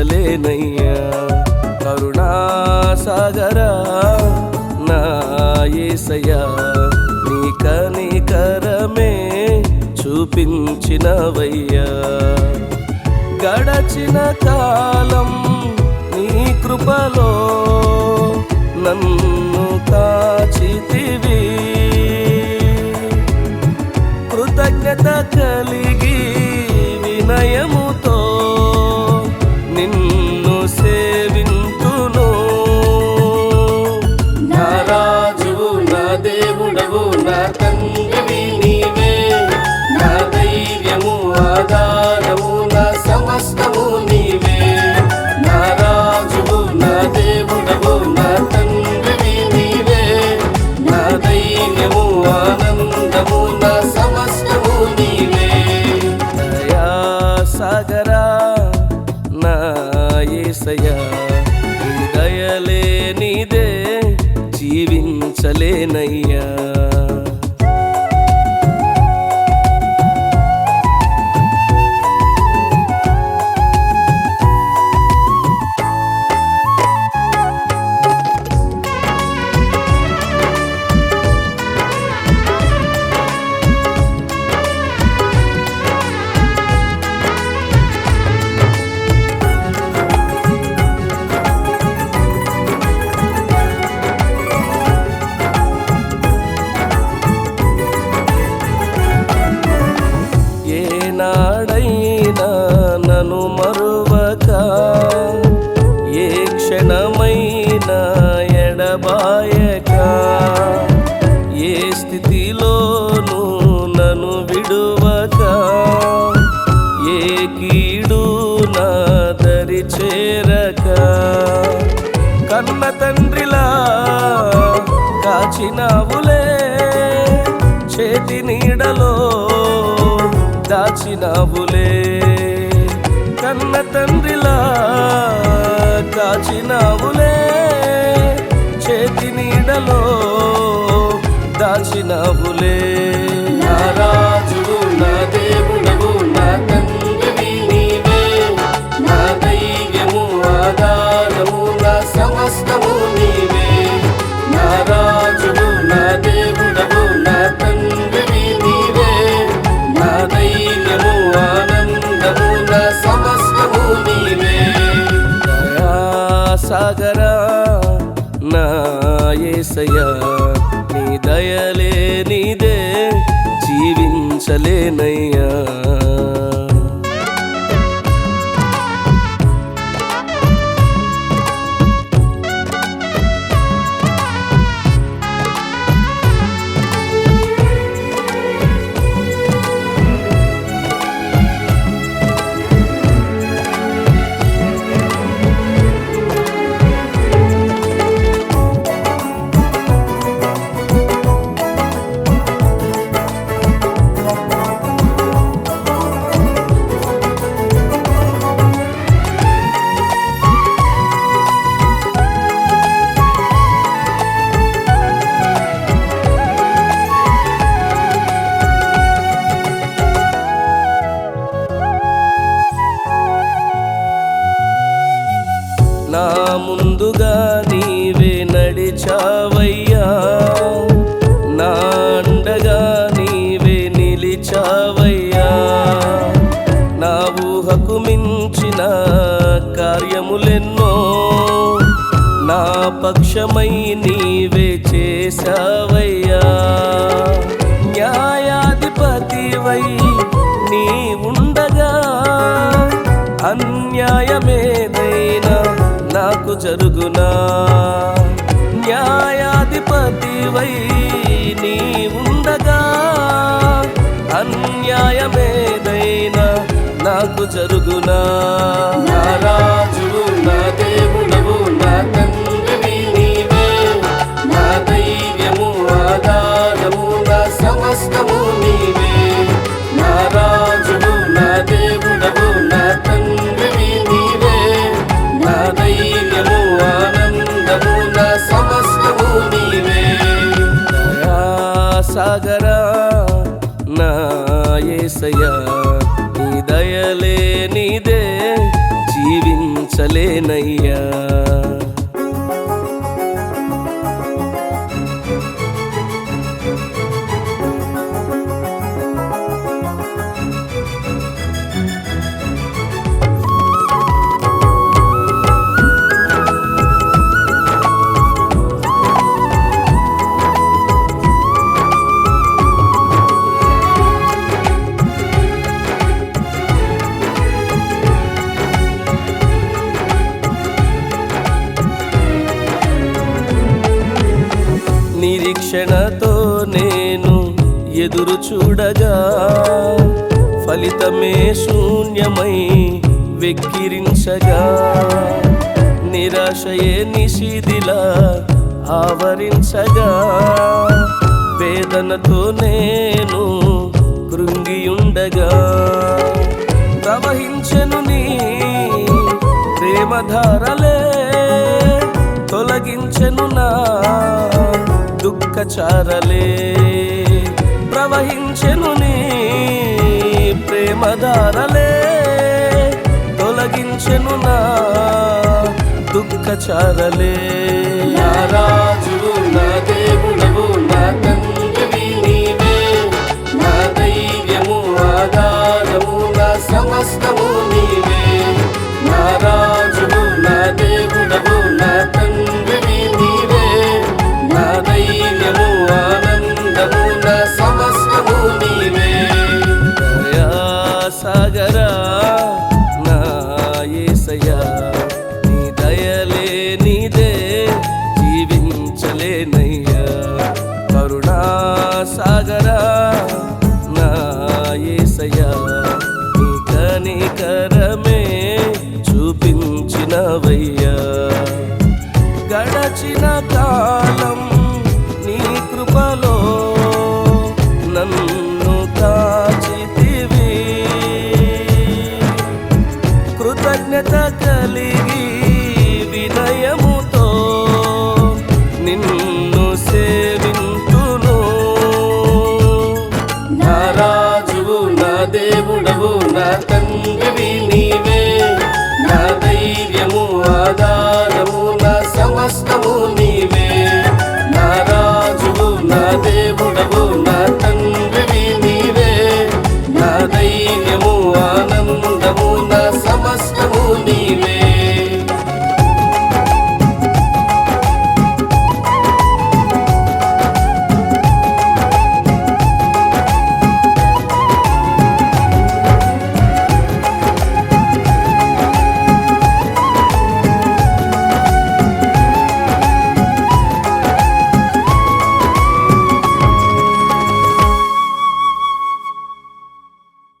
జీవించలేనయ్యా కరుణా సాగరా నా యేసయ్యా నీ కనికరమే చూపించినవయ్యా. గడచిన కాలం నీ కృపలో నన్ను కాచితివి. జీవించలేనయ్యా క్షణమైన ఎడబాయక. ఏ స్థితిలోనూ నన్ను విడువక. ఏ కీడు నా దరి చేరక. కన్న తండ్రిలా కాచినావులే చేతి నీడలో దాచినావులే. కన్న తండ్రిలా కాచినావులే చేతి నీడలో దాచినావులే. యేసయ్యా నీ దయలే నీదే జీవించలేనయ్యా. ముందుగా నీవే నడిచావయ్యా. నా అండగా నీవే నిలిచావయ్యా. నా ఊహకు మించిన కార్యములెన్నో నా పక్షమై నీవే చేశావయ్యా. న్యాయాధిపతివై నీ ఉండగా అన్యాయమేదే నాకు జరుగునా? న్యాయాధిపతివై నీ ఉండగా అన్యాయమేదైనా నాకు జరుగునా? రాజు సాగరా నా యేసయ్యా నీ దయలే నీదే జీవించలేనయ్యా. ఎదురు చూడగా ఫలితమే శూన్యమై వెక్కిరించగా. నిరాశయే నిషిదిలా ఆవరించగా. వేదనతో నేను కృంగియుండగా. ప్రవహించెను నీ ప్రేమధారలే తొలగించెను నా దుఃఖచారలే. ప్రవహించెను నీ ప్రేమధారలే తొలగించెను నా దుఃఖచారలే. రాజు జీవించలేనయ్యా. కరుణా సాగరా నా యేసయ్యా నీ కనికరమే చూపించినవయ్యా. mas tá bom.